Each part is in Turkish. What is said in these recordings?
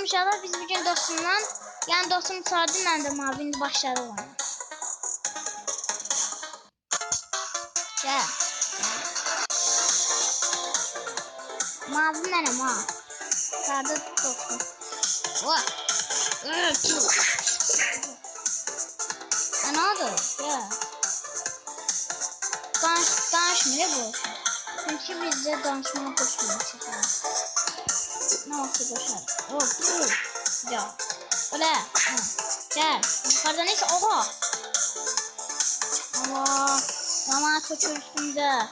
Dostum inşallah biz bugün dostumdan yani dostum Sardin'le de mavinin başladı var. Gel. Mavi benim ha. Sardı dostum. Vah. Evet. E, ne oldu? Ya. Danış, danışmıyor bu. Çünkü bizde danışmaya koşmuyor. Ne olsa koşar. Oh, bu. Ya. Öyle. Gel. Yukarıda neyse. Oha. Allah. Zaman çok üstümde.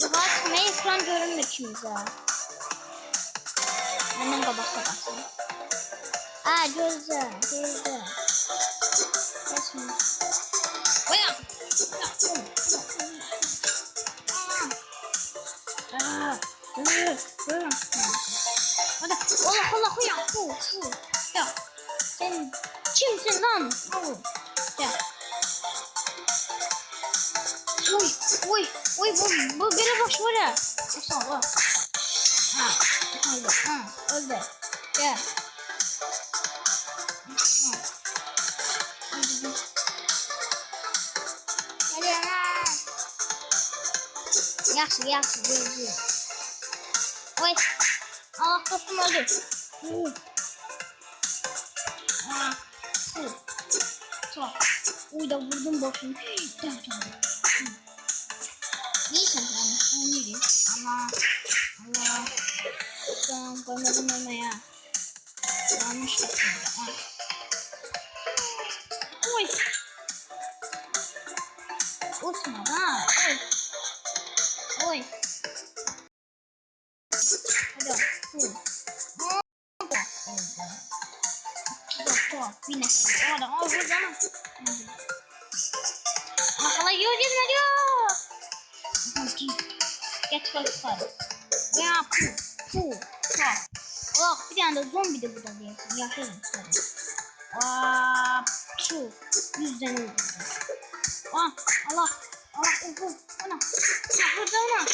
Yukarı çıkmaya ekran görünmüyor ikimize. Annem kabakta baksın. Aa gözde. Gözde. Resmi. Oya. Hadi Au. Ya. Uy uy uy bu bu biri boş böyle. Sağ Ha öldü ha öldü. Gel. Ha. Öldü. Ha. Yaxşı yaxşı gözlüyor. Oy. Allah dostum öldü. Uy. Aa, Uy. Çok. Uy da vurdum boşunu. Tamam tamam. Neyse ben oynayayım. Ama Allah. Tamam koymadım olmaya. Yanlış yaptım. da. Ah. Uy. Uçma ha. Uy. Uy. Hadi. Uy. Hoppa. Çok çok. Bir nefes. Orada. O burada mı? Akala yok yok. Hadi. Geç bak yukarı. Ya pu. Pu. Ha. Oh bir tane de zombi de burada diyorsun. Yaşarım tabii. Aa. Yüzden öldürdü. Ah Allah. Allah uhu. Ana. Ya burada ana.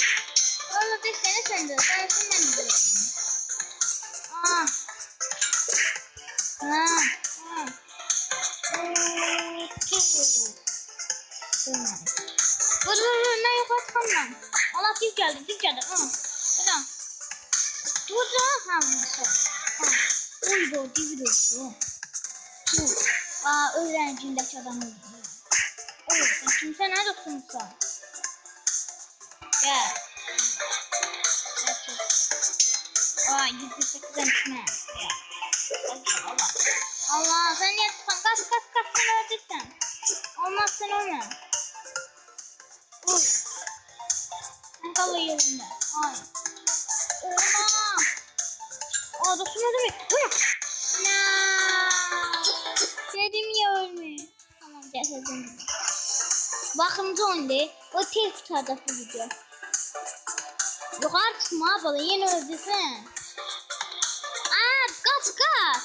Valla desene sen de. Ben senden diyecektim. Ah. Dur dur dur ne yukarı çıkam ben. Allah dip geldi dip geldi. Hı. Buradan. Dur dur. Ha bu Ha. Uy bu dibi düştü. Tu. Aa öğrencindeki adam öldü. Oy sen kimse nerede oturmuşsun? Gel. Gel. Aa 108'den içme. Ya. Allah sen niye tutsan? Kaç kaç kaç sen öldürsen. Olmaz sen ölme. Uy. Ben kalıyor yerinde. Ay. Oha. Aa öldü mü? Uy. No. Dedim ya ölme. Tamam cesedim. Bakımcı oyundu. O tek tutardı bu video. Yukarı çıkma abla yeni öldürsün. Aa kaç.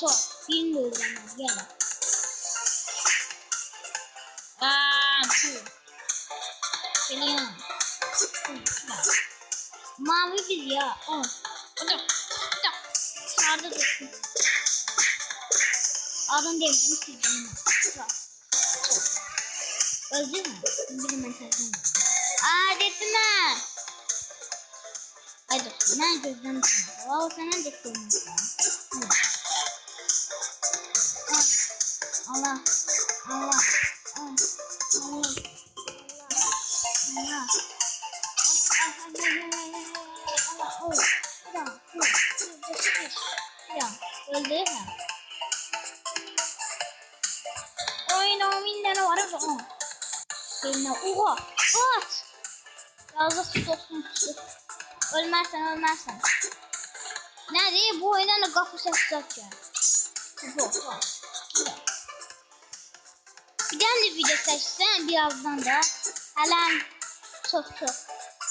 Çok. De öldüremez. Gel. Şu. Geliyorum. Mavi biz ya. O. Hadi. Hadi. Sardı dursun. Adın demeyin sizden. Çok. Öldü mü? Benim mesajım. Aa dedim ben. Ben gözden tanıdım. Valla sana de koymak ya. Allah. Allah. Allah. Allah. Allah. Ya, öldü ha. Oyna minden var o. Seninle oha at. Yazda su su. Ölmezsen ölmezsen. Nerede bu oyundan da kapı ses yapacağım. Bu. Bir tane de video seçsen birazdan da. Helen çok.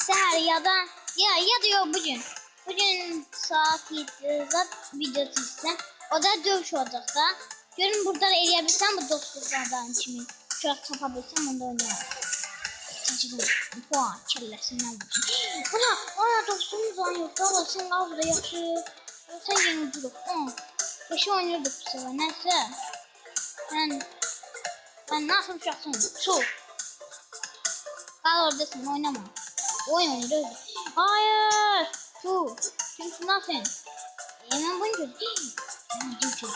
Seher ya da ya ya da yok bugün. Bugün saat 7'de video çizsem. O da dövüş olacak da. Görün burada da eleyebilsem bu dostluklardan kimi. Şöyle kapabilsem onu da oynayalım. Saçını puan kellesinden vursun. Buna, ana dostumuz yok da olsun al burada yaxşı. Sen yenildik. Hı. Beşi oynuyorduk bu sefer. Neyse. Ben, ben nasıl uçaksın? Su. Kal oradasın oynama. Oyun oynuyoruz. Hayır. Su. Lan sen? Hemen bunu çöz. Bunu çöz.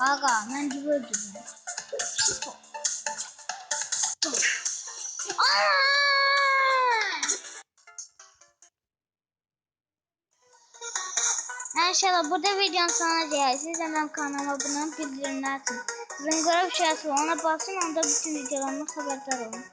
Aga ben gibi öldürdüm. İnşallah burada videonun sonuna geldi. Siz hemen kanalıma abone olup bildirimler açın. Zıngara bir şey. Ona basın onda bütün videolarımdan haberdar olun.